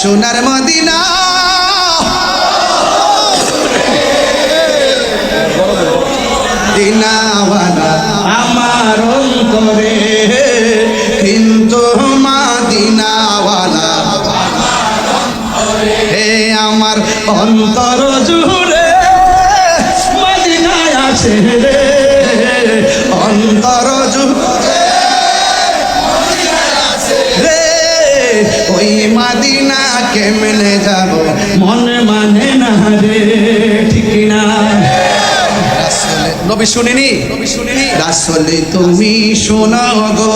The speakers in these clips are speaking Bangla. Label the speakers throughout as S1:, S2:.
S1: সোনার মদিনা। দিনাওয়ালা
S2: আমার অন্তরে
S1: কিন্তু হে আমার অন্তর জুড়ে
S2: মদিনায় আছে রে।
S1: ওই মাদিনা কেমনে যাব।
S2: মনে মানে না রে, ঠিক না।
S1: শুনিনি? তুমি শোনাও গো,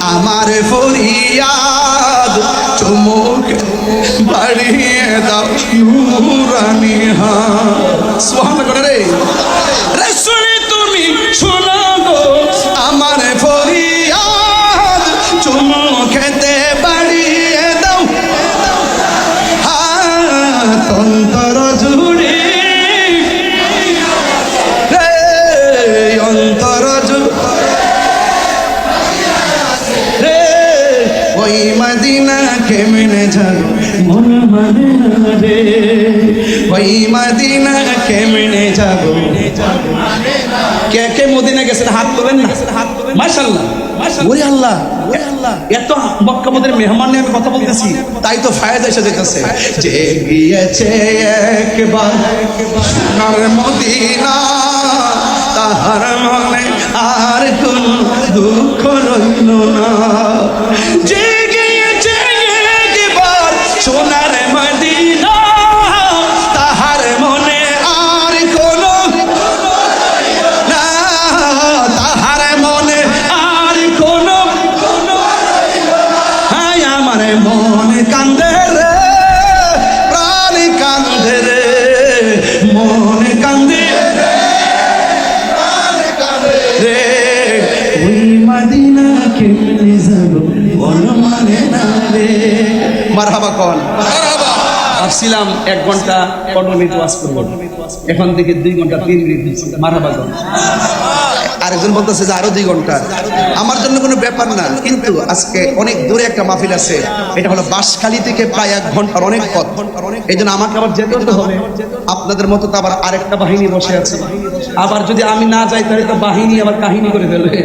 S1: আমার ফরিয়াদ চুমুক বাড়িয়ে দাও নুরানি হাত সুবহান করে রে। ওই মদিনা কেমনে যাব
S2: মনে মানে না রে।
S1: ওই মদিনা কেমনে যাব
S2: কে কে মদিনা গেছেন? হাত তোলেন না। মাশাল্লাহ
S1: ওরে আল্লাহ ওরে আল্লাহ।
S2: এত মক্কা মদিনার মেহমান নিয়ে আমি কথা বলতেছি।
S1: তাই তো ফায়দ এসে যেতেছে যে গিয়েছে একবার সোনার মদিনা তাহার মনে আর কোন দুঃখ রইল না। যে মদিনা কোন।
S2: ভাবছিলাম এক ঘণ্টা পনেরো মিনিট এখন থেকে দুই ঘণ্টা, তিন মিনিট মারহাবা গো
S1: আরেকজন বলতেছে যে আরও দুই ঘণ্টা। আমার জন্য কোনো ব্যাপার না, কিন্তু আজকে অনেক দূরে একটা মাহফিল আছে। এটা হলো বাঁশখালী থেকে প্রায় এক ঘণ্টার অনেক পথ। এই জন্য আমাকে আবার যেতে হবে। আপনাদের মতো তো আবার আরেকটা বাহিনী বসে আছে।
S2: আবার যদি আমি না যাই, তাহলে তো বাহিনী আবার কাহিনী করে ফেলবে।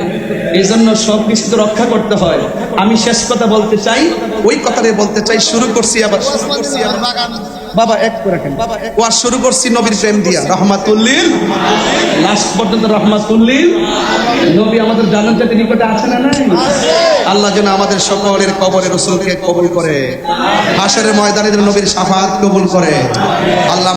S2: এই জন্য সব কিছু তো রক্ষা করতে হয়। আমি শেষ কথা বলতে চাই।
S1: ওই কথাটাই বলতে চাই, শুরু করছি আবার শেষ করছি আবার। বাবা এক করে কেন? ওয়াজ শুরু করছি নবীর প্রেম দিয়া। রহমাতুল্লিল।
S2: লাস্ট পর্যন্ত রহমাতুল্লিল। নবী আমাদের জান্নাতের নিকটে আছে না নাই?
S1: আল্লাহ যেন আমাদের সকলের কবরে রসুলকে কবুল করে। হাসরের ময়দানে যেন নবীর সাফাত কবুল করে। আল্লাহ